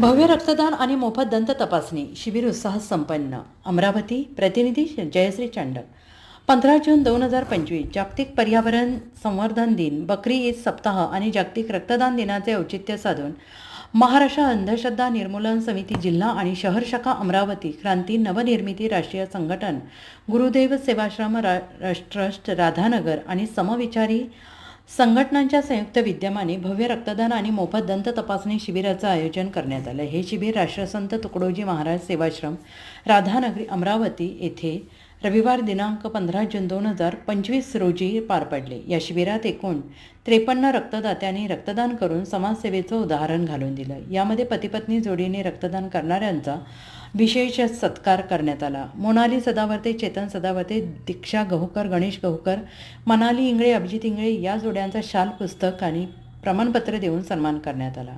भव्य रक्तदान आणि मोफत दंत तपासणी शिबिर उत्साहात संपन्न अमरावती प्रतिनिधी जयश्री चांडक. पंधरा जून दोन हजार पंचवीस जागतिक पर्यावरण संवर्धन दिन बकरी ईद सप्ताह आणि जागतिक रक्तदान दिनाचे औचित्य साधून महाराष्ट्र अंधश्रद्धा निर्मूलन समिती जिल्हा आणि शहर शाखा अमरावती क्रांती नवनिर्मिती राष्ट्रीय संघटन गुरुदेव सेवाश्रम रा ट्रस्ट राधानगर आणि समविचारी संघटनांच्या संयुक्त विद्यमाने भव्य रक्तदान आणि मोफत दंत तपासणी शिबिराचं आयोजन करण्यात आलं. हे शिबिर राष्ट्रसंत तुकडोजी महाराज सेवाश्रम राधानगरी अमरावती येथे रविवार दिनांक पंधरा जून दोन हजार पंचवीस रोजी पार पडले. या शिबिरात एकूण त्रेपन्न रक्तदात्यांनी रक्तदान करून समाजसेवेचं उदाहरण घालून दिलं. यामध्ये पतीपत्नी जोडीने रक्तदान करणाऱ्यांचा विशेष सत्कार करण्यात आला. मोनाली सदावर्ते चेतन सदावर्ते दीक्षा गहुकर गणेश गहुकर मनाली इंगळे अभिजित इंगळे या जोड्यांचा शाल पुस्तक आणि प्रमाणपत्र देऊन सन्मान करण्यात आला.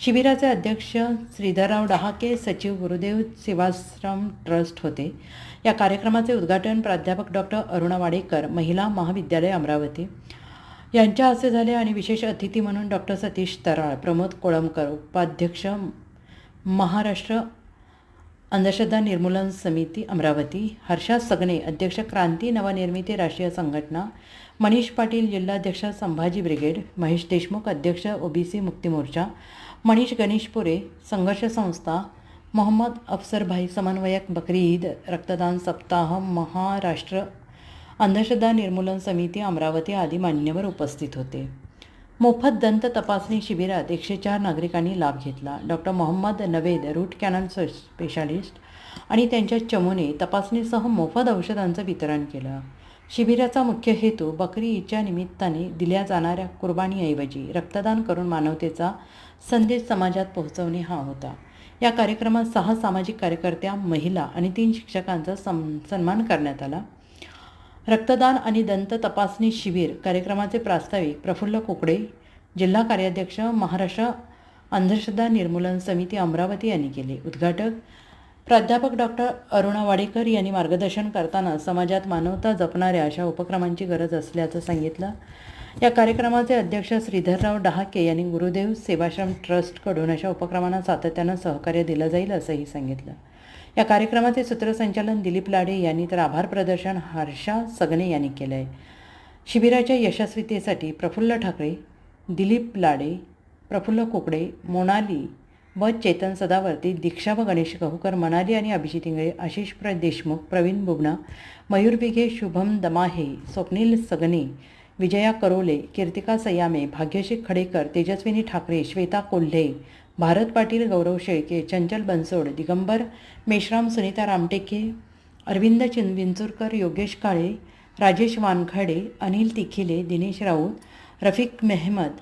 शिबिराचे अध्यक्ष श्रीधरराव डहाके सचिव गुरुदेव सेवाश्रम ट्रस्ट होते. या कार्यक्रमाचे उद्घाटन प्राध्यापक डॉक्टर अरुणा वाडेकर महिला महाविद्यालय अमरावती यांच्या हस्ते झाले आणि विशेष अतिथी म्हणून डॉक्टर सतीश तराळ प्रमोद कोळंबकर उपाध्यक्ष महाराष्ट्र अंधश्रद्धा निर्मूलन समिती अमरावती हर्षा सगणे अध्यक्ष क्रांती नवनिर्मिती राष्ट्रीय संघटना मनीष पाटील जिल्हाध्यक्ष संभाजी ब्रिगेड महेश देशमुख अध्यक्ष ओबीसी मुक्ती मोर्चा मनीष गणेशपुरे संघर्ष संस्था मोहम्मद अफसरभाई समन्वयक बकरी ईद रक्तदान सप्ताह महाराष्ट्र अंधश्रद्धा निर्मूलन समिती अमरावती आदी मान्यवर उपस्थित होते. मोफत दंत तपासणी शिबिरात एकशे चार नागरिकांनी लाभ घेतला. Doctor Mohammad Naved root canal specialist आणि त्यांच्या चमूने तपासणीसह मोफत औषधांचं वितरण केलं. शिबिराचा मुख्य हेतू बकरी ईदच्या निमित्ताने दिल्या जाणाऱ्या कुर्बानीऐवजी रक्तदान करून मानवतेचा संदेश समाजात पोहोचवणे हा होता. या कार्यक्रमात सहा सामाजिक कार्यकर्त्या महिला आणि तीन शिक्षकांचा सम सन्मान करण्यात आला. रक्तदान आणि दंत तपासणी शिबिर कार्यक्रमाचे प्रास्ताविक प्रफुल्ल कोकडे जिल्हा कार्याध्यक्ष महाराष्ट्र अंधश्रद्धा निर्मूलन समिती अमरावती यांनी केले. उद्घाटक प्राध्यापक डॉक्टर अरुणा वाडेकर यांनी मार्गदर्शन करताना समाजात मानवता जपणाऱ्या अशा उपक्रमांची गरज असल्याचं सांगितलं. या कार्यक्रमाचे अध्यक्ष श्रीधरराव डहाके यांनी गुरुदेव सेवाश्रम ट्रस्टकडून अशा उपक्रमांना सातत्यानं सहकार्य दिलं जाईल असंही सांगितलं. या कार्यक्रमाचे सूत्रसंचालन दिलीप लाडे यांनी तर आभार प्रदर्शन हर्षा सगणे यांनी केलं आहे शिबिराच्या यशस्वीतेसाठी प्रफुल्ल ठाकरे दिलीप लाडे प्रफुल्ल कोकडे मोनाली व चेतन सदावर्ती दीक्षा व गणेश गहुकर मनाली आणि अभिजित इंगळे आशिष प्र देशमुख प्रवीण बुबना मयूर बिघे शुभम दमाहे स्वप्नील सगने विजया करोले कीर्तिका सयामे भाग्यश्री खडेकर तेजस्विनी ठाकरे श्वेता कोल्हे भारत पाटील गौरव शेळके चंचल बनसोड दिगंबर मेश्राम सुनीता रामटेके अरविंद चिन Vinchurkar Yogesh Kale Rajesh Wankhade Anil Tikhile Dinesh Raut Rafiq Mehmad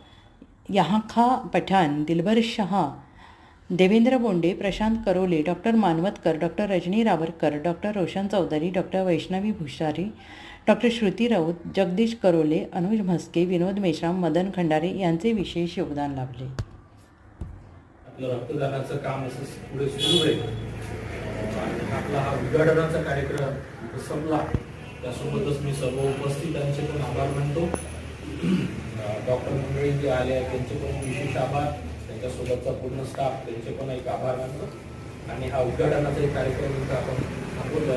Yahakha Pathan Dilbar Shah Devendra Bonde Prashant Karole doctor Manvatkar doctor Rajni Ravarkar doctor Roshan Chaudhari doctor Vaishnavi Bhushari doctor Shruti Raut Jagdish Karole Anuj Mhaske Vinod Meshram Madan Khandare यांचे विशेष योगदान लाभले. आपलं रक्तदानाचं काम असं पुढे सुरू आहे आणि आपला हा उद्घाटनाचा कार्यक्रम संपला त्यासोबतच मी सर्व उपस्थितांचे पण आभार मानतो. डॉक्टर मंडळी जे आले आहेत त्यांचे पण विशेष आभार. त्यांच्यासोबतचा पूर्ण स्टाफ त्यांचे पण एक आभार मानतो. आणि हा उद्घाटनाचा एक कार्यक्रम आपण थांबवतो.